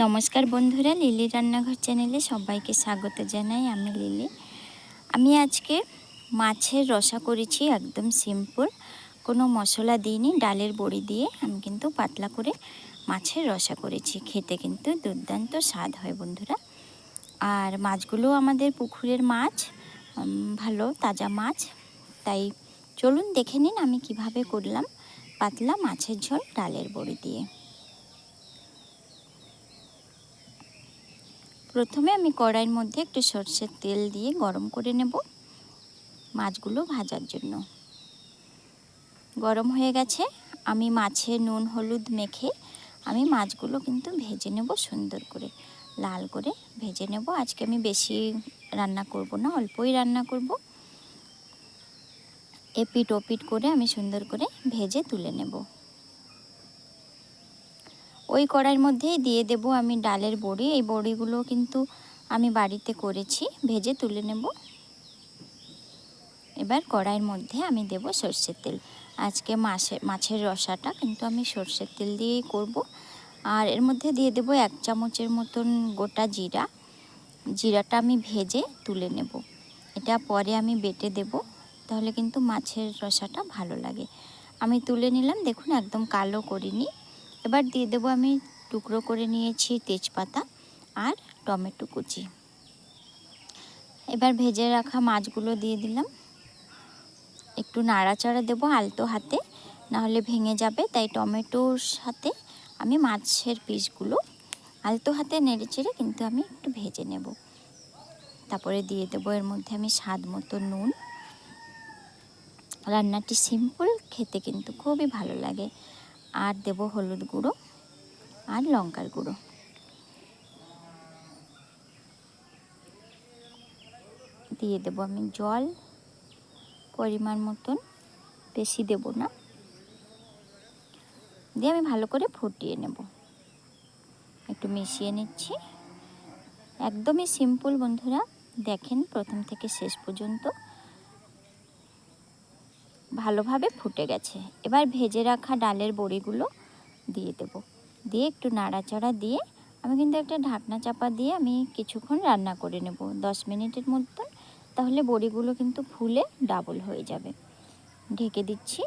নমস্কার বন্ধুরা, লিলি রান্নাঘর চ্যানেলে সবাইকে স্বাগত জানাই আমি লিলি। আমি আজকে মাছের রসা করেছি একদম সিম্পল, কোনো মশলা দিইনি, ডালের বড়ি দিয়ে আমি কিন্তু পাতলা করে মাছের রসা করেছি, খেতে কিন্তু দুর্দান্ত স্বাদ হয় বন্ধুরা। আর মাছগুলো আমাদের পুকুরের মাছ ভালো তাজা মাছ, তাই চলুন দেখে নিন আমি কীভাবে করলাম পাতলা মাছের ঝোল ডালের বড়ি দিয়ে। প্রথমে আমি কড়াইয়ের মধ্যে একটু সর্ষের তেল দিয়ে গরম করে নেব মাছগুলো ভাজার জন্য। গরম হয়ে গেছে, আমি মাছে নুন, হলুদ মেখে আমি মাছগুলো কিন্তু ভেজে নেব সুন্দর করে। লাল করে ভেজে নেব। আজকে আমি বেশি রান্না করব না, অল্পই রান্না করব। এপিট ওপিট করে আমি সুন্দর করে ভেজে তুলে নেব। ওই কড়াইয়ের মধ্যেই দিয়ে দেব আমি ডালের বড়ি। এই বড়িগুলো কিন্তু আমি বাড়িতে করেছি, ভেজে তুলে নেব। এবার কড়াইয়ের মধ্যে আমি দেব সর্ষের তেল। আজকে মাছে মাছের রসাটা কিন্তু আমি সর্ষের তেল দিয়েই করব। আর এর মধ্যে দিয়ে দেব এক চামচের মতন গোটা জিরা। জিরাটা আমি ভেজে তুলে নেব। এটা পরে আমি বেটে দেব, তাহলে কিন্তু মাছের রসাটা ভালো লাগে। আমি তুলে নিলাম, দেখুন একদম কালো করিনি। এবার দিয়ে দেবো আমি টুকরো করে নিয়েছি তেজপাতা আর টমেটো কুচি। এবার ভেজে রাখা মাছগুলো দিয়ে দিলাম। একটু নাড়াচাড়া দেবো আলতো হাতে, নাহলে ভেঙে যাবে। তাই টমেটোর সাথে আমি মাছের পিসগুলো আলতো হাতে নেড়ে চেড়ে কিন্তু আমি একটু ভেজে নেব। তারপরে দিয়ে দেবো এর মধ্যে আমি স্বাদ মতো নুন। রান্নাটি সিম্পল, খেতে কিন্তু খুবই ভালো লাগে। আর দেব হলুদ গুঁড়ো আর লঙ্কার গুঁড়ো। দিয়ে দেব আমি জল, পরিমাণ মতন, বেশি দেব না। দিয়ে আমি ভালো করে ফুটিয়ে নেব। একটু মিশিয়ে নিচ্ছি। একদমই সিম্পল বন্ধুরা, দেখেন প্রথম থেকে শেষ পর্যন্ত। ভালোভাবে ফুটে গেছে। এবার ভেজে রাখা ডালের বড়িগুলো দিয়ে দেব। দিয়ে একটু নাড়াচাড়া দিয়ে আমি কিন্তু একটা ঢাকনা চাপা দিয়ে আমি কিছুক্ষণ রান্না করে নেব। দশ মিনিটের মতন, তাহলে বড়িগুলো কিন্তু ফুলে ডাবল হয়ে যাবে। ঢেকে দিচ্ছি।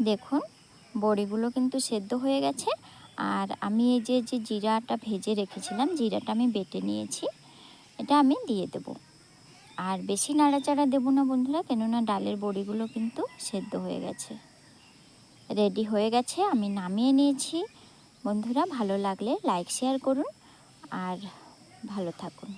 দেখুন, বড়িগুলো কিন্তু সেদ্ধ হয়ে গেছে। আর আমি এই যে যে জিরাটা ভেজে রেখেছিলাম, জিরাটা আমি বেটে নিয়েছি, এটা আমি দিয়ে দেবো। আর বেশি নাড়াচাড়া দেবো না বন্ধুরা, কেননা ডালের বড়িগুলো কিন্তু সেদ্ধ হয়ে গেছে। রেডি হয়ে গেছে, আমি নামিয়ে নিয়েছি। বন্ধুরা, ভালো লাগলে লাইক, শেয়ার করুন আর ভালো থাকুন।